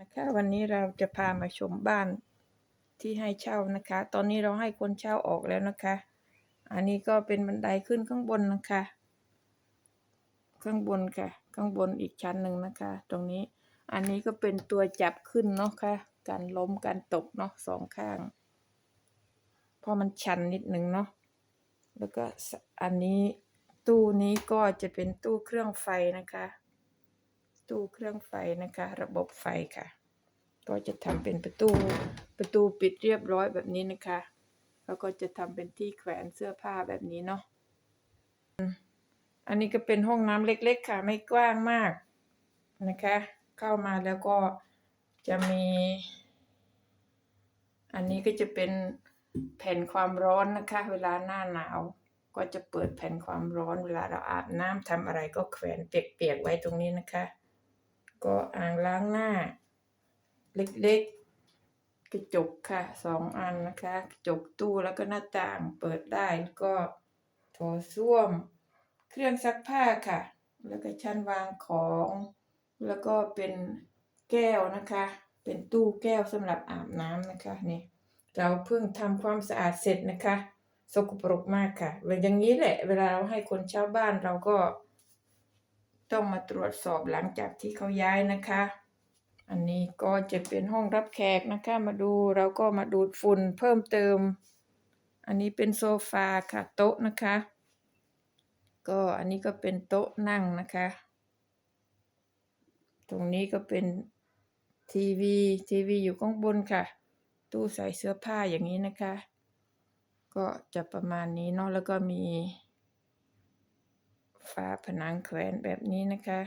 นะคะวันนี้เราจะพามาชมบ้านที่ให้เช่านะคะ ตอนนี้เราให้คนเช่าออกแล้วนะคะ อันนี้ก็เป็นบันไดขึ้นข้างบนนะคะ ข้างบนค่ะ ข้างบนอีกชั้นหนึ่งนะคะ ตรงนี้อันนี้ก็เป็นตัวจับขึ้นเนาะค่ะการล้มการตกเนาะสองข้างเพราะมันชันนิดหนึ่งเนาะแล้วก็อันนี้ตู้นี้ก็จะเป็นตู้เครื่องไฟนะคะ ตู้เครื่องไฟนะคะ ระบบไฟค่ะ ก็จะทำเป็นประตูประตูปิดเรียบร้อยแบบนี้นะคะ แล้วก็จะทำเป็นที่แขวนเสื้อผ้าแบบนี้เนาะอันนี้ก็เป็นห้องน้ำเล็กๆค่ะ ไม่กว้างมากนะคะ เข้ามาแล้วก็จะมี อันนี้ก็จะเป็นแผ่นความร้อนนะคะ เวลาหน้าหนาวก็จะเปิดแผ่นความร้อนเวลาเราอาบน้ำทำอะไรก็แขวนเปียกๆไว้ตรงนี้นะคะ ก็อ่างล้างหน้า เล็กๆ กระจกค่ะสองอันนะคะกระจกตู้แล้วก็หน้าต่างเปิดได้แล้วก็โถส้วม เครื่องซักผ้าค่ะ แล้วก็ชั้นวางของ แล้วก็เป็นแก้วนะคะ เป็นตู้แก้วสำหรับอาบน้ำนะคะนี่เราเพิ่งทำความสะอาดเสร็จนะคะ สกปรกมากค่ะเวลาอย่างนี้แหละ เวลาเราให้คนเช่าบ้านเราก็ ต้องมาตรวจสอบหลังจากที่เขาย้ายนะคะ อันนี้ก็จะเป็นห้องรับแขกนะคะ มาดูเราก็มาดูดฝุ่นเพิ่มเติม อันนี้เป็นโซฟาค่ะโต๊ะนะคะ ก็อันนี้ก็เป็นโต๊ะนั่งนะคะ ตรงนี้ก็เป็นทีวีทีวีอยู่ข้างบนค่ะ ตู้ใส่เสื้อผ้าอย่างนี้นะคะ ก็จะประมาณนี้เนาะแล้วก็มี ฝาผนังแขวนแบบนี้นะคะ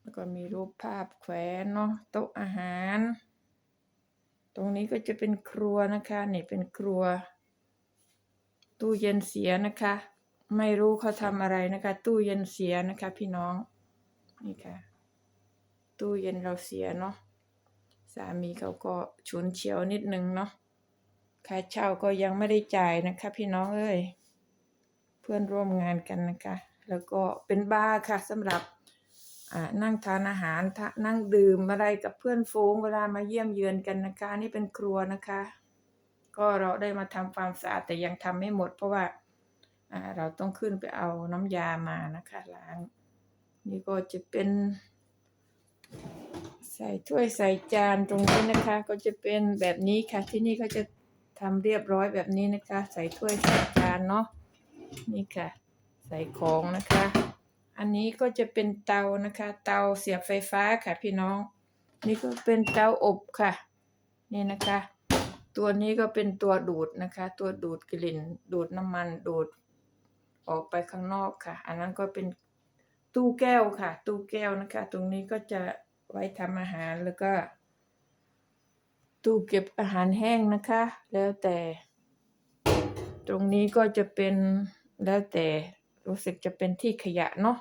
แล้วก็มีรูปภาพแขวนเนาะโต๊ะอาหาร ตรงนี้ก็จะเป็นครัวนะคะ นี่เป็นครัว ตู้เย็นเสียนะคะ ไม่รู้เขาทำอะไรนะคะ ตู้เย็นเสียนะคะ พี่น้องนี่ค่ะ ตู้เย็นเราเสียเนาะสามีเขาก็ฉุนเฉียวนิดนึงเนาะค่าเช่าก็ยังไม่ได้จ่ายนะคะพี่น้องเอ้ย เพื่อนร่วมงานกันนะคะ แล้วก็เป็นบาร์ค่ะสำหรับนั่งทานอาหารนั่งดื่มอะไรกับเพื่อนฝูงเวลามาเยี่ยมเยือนกันนะคะ นี่เป็นครัวนะคะ ก็เราได้มาทำความสะอาดแต่ยังทำไม่หมด เพราะว่าเราต้องขึ้นไปเอาน้ำยามานะคะล้างนี่ก็จะเป็น ใส่ถ้วยใส่จานตรงนี้นะคะ ก็จะเป็นแบบนี้ค่ะที่นี่เขาจะทำเรียบร้อยแบบนี้นะคะ ใส่ถ้วยใส่จานเนาะ นี่ค่ะ ใส่ของนะคะ อันนี้ก็จะเป็นเตานะคะ เตาเสียบไฟฟ้าค่ะพี่น้อง นี่ก็เป็นเตาอบค่ะ นี่นะคะ ตัวนี้ก็เป็นตัวดูดนะคะ ตัวดูดกลิ่น ดูดน้ำมันดูดออกไปข้างนอกค่ะ อันนั้นก็เป็นตู้แก้วค่ะ ตู้แก้วนะคะ ตรงนี้ก็จะไว้ทำอาหารแล้วก็ ตู้เก็บอาหารแห้งนะคะ แล้วแต่ ตรงนี้ก็จะเป็น แล้วแต่รู้สึกจะเป็นที่ขยะเนาะ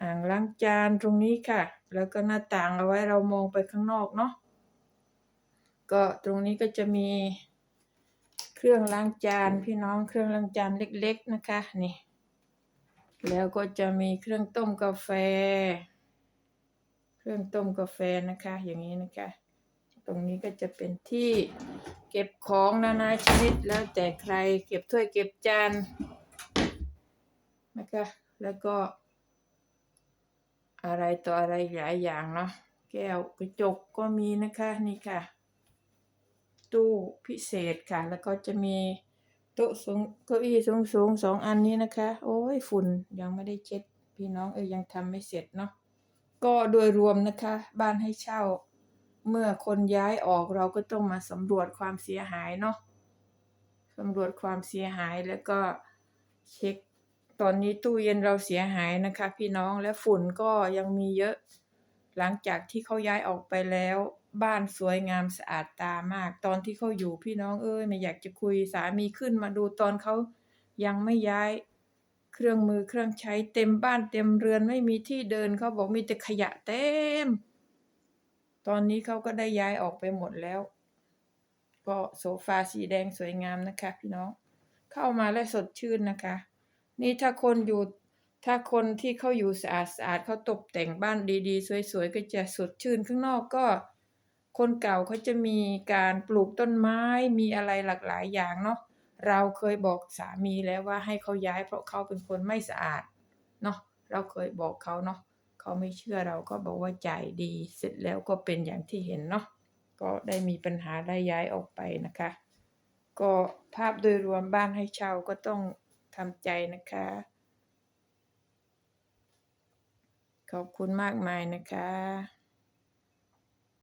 อ่างล้างจานตรงนี้ค่ะ แล้วก็หน้าต่างเอาไว้เรามองไปข้างนอกเนาะก็ตรงนี้ก็จะมีเครื่องล้างจานพี่น้องเครื่องล้างจานเล็ก ๆนะคะนี่ แล้วก็จะมีเครื่องต้มกาแฟ เครื่องต้มกาแฟนะคะ อย่างนี้นะคะ ตรงนี้ก็จะเป็นที่เก็บของนานาชนิดแล้วแต่ใครเก็บถ้วยเก็บจาน นะคะ แล้วก็ อะไรต่ออะไรหลายอย่างเนาะแก้วกระจกก็มีนะคะนี่ค่ะ ตู้พิเศษค่ะ แล้วก็จะมีโต๊ะสูงเก้าอี้สูงสูงสองอันนี้นะคะ โอ้ยฝุ่นยังไม่ได้เช็ด พี่น้องเอ้ยยังทำไม่เสร็จเนาะก็โดยรวมนะคะ บ้านให้เช่า เมื่อคนย้ายออกเราก็ต้องมาสำรวจความเสียหายเนาะสำรวจความเสียหายแล้วก็เช็ค ตอนนี้ตู้เย็นเราเสียหายนะคะ พี่น้องและฝุ่นก็ยังมีเยอะ หลังจากที่เขาย้ายออกไปแล้ว บ้านสวยงามสะอาดตามาก ตอนที่เขาอยู่พี่น้องเอ้ยไม่อยากจะคุยสามีขึ้นมาดูตอนเขายังไม่ย้าย เครื่องมือเครื่องใช้เต็มบ้านเต็มเรือนไม่มีที่เดินเขาบอกมีแต่ขยะเต็ม ตอนนี้เขาก็ได้ย้ายออกไปหมดแล้ว ก็โซฟาสีแดงสวยงามนะคะ พี่น้อง เข้ามาแล้วสดชื่นนะคะ นี่ถ้าคนอยู่ ถ้าคนที่เขาอยู่สะอาดสะอาดเขาตกแต่งบ้านดีๆ สวยๆ ก็จะสดชื่นข้างนอกก็ คนเก่าเขาจะมีการปลูกต้นไม้มีอะไรหลากหลายอย่างเนาะเราเคยบอกสามีแล้วว่าให้เขาย้ายเพราะเขาเป็นคนไม่สะอาดเนาะเราเคยบอกเขาเนาะเขาไม่เชื่อเราก็บอกว่าใจดี เสร็จแล้วก็เป็นอย่างที่เห็นเนาะก็ได้มีปัญหาได้ย้ายออกไปนะคะ ก็ภาพโดยรวมบ้านให้เช่าก็ต้อง ทำใจนะคะ ขอบคุณมากมายนะคะ